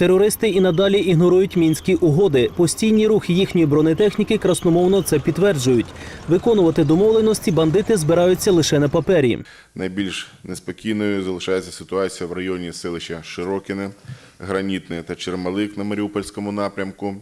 Терористи і надалі ігнорують мінські угоди. Постійний рух їхньої бронетехніки красномовно це підтверджують. Виконувати домовленості бандити збираються лише на папері. Найбільш неспокійною залишається ситуація в районі селища Широкіне, Гранітне та Чермалик на Маріупольському напрямку,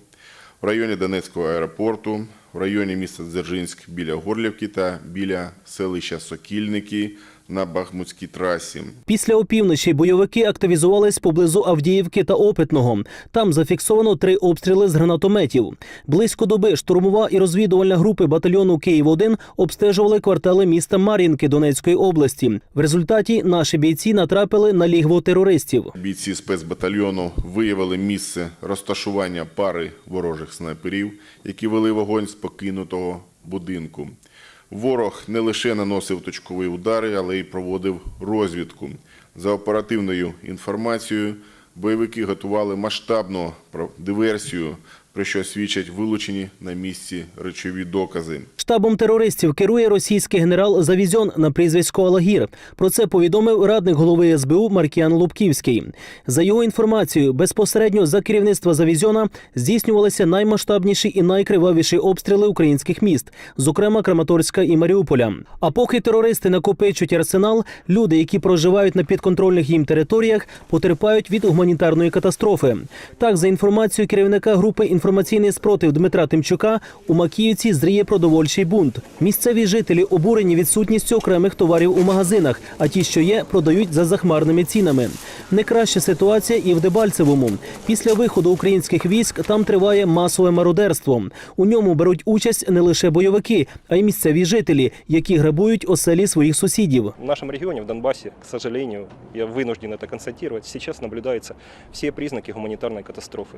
в районі Донецького аеропорту, в районі міста Дзержинськ біля Горлівки та біля селища Сокільники на Бахмутській трасі. Після опівночі бойовики активізувались поблизу Авдіївки та Опитного. Там зафіксовано три обстріли з гранатометів. Близько доби штурмова і розвідувальна групи батальйону Київ-1 обстежували квартали міста Мар'їнки Донецької області. В результаті наші бійці натрапили на лігво терористів. Бійці спецбатальйону виявили місце розташування пари ворожих снайперів, які вели вогонь з покинутого будинку. Ворог не лише наносив точкові удари, але й проводив розвідку. За оперативною інформацією, бойовики готували масштабну диверсію, про що свідчать вилучені на місці речові докази. Штабом терористів керує російський генерал Завізьон на прізвисько Алагір. Про це повідомив радник голови СБУ Маркіан Лубківський. За його інформацією, безпосередньо за керівництва Завізьона здійснювалися наймасштабніші і найкривавіші обстріли українських міст, зокрема Краматорська і Маріуполя. А поки терористи накопичують арсенал, люди, які проживають на підконтрольних їм територіях, потерпають від гуманітарної катастрофи. Так, за інформацією керівника групи інформаційний спротив Дмитра Тимчука, у Макіївці зріє продовольчий бунт. Місцеві жителі обурені відсутністю окремих товарів у магазинах, а ті, що є, продають за захмарними цінами. Не краща ситуація і в Дебальцевому. Після виходу українських військ там триває масове мародерство. У ньому беруть участь не лише бойовики, а й місцеві жителі, які грабують оселі своїх сусідів. В нашем регионе, в Донбассе, к сожалению, я вынужден это констатировать, сейчас наблюдаются все признаки гуманитарной катастрофы.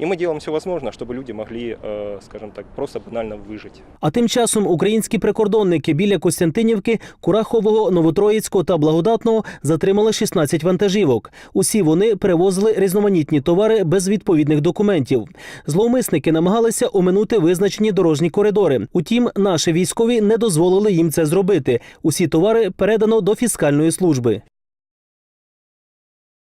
И мы делаем все возможное, чтобы люди могли, э, скажем так, просто банально выжить. А тим часом українські прикордонники біля Костянтинівки, Курахового, Новотроїцького та Благодатного затримали 16 вантажівок. Усі вони перевозили різноманітні товари без відповідних документів. Зловмисники намагалися оминути визначені дорожні коридори. Утім, наші військові не дозволили їм це зробити. Усі товари передано до фіскальної служби.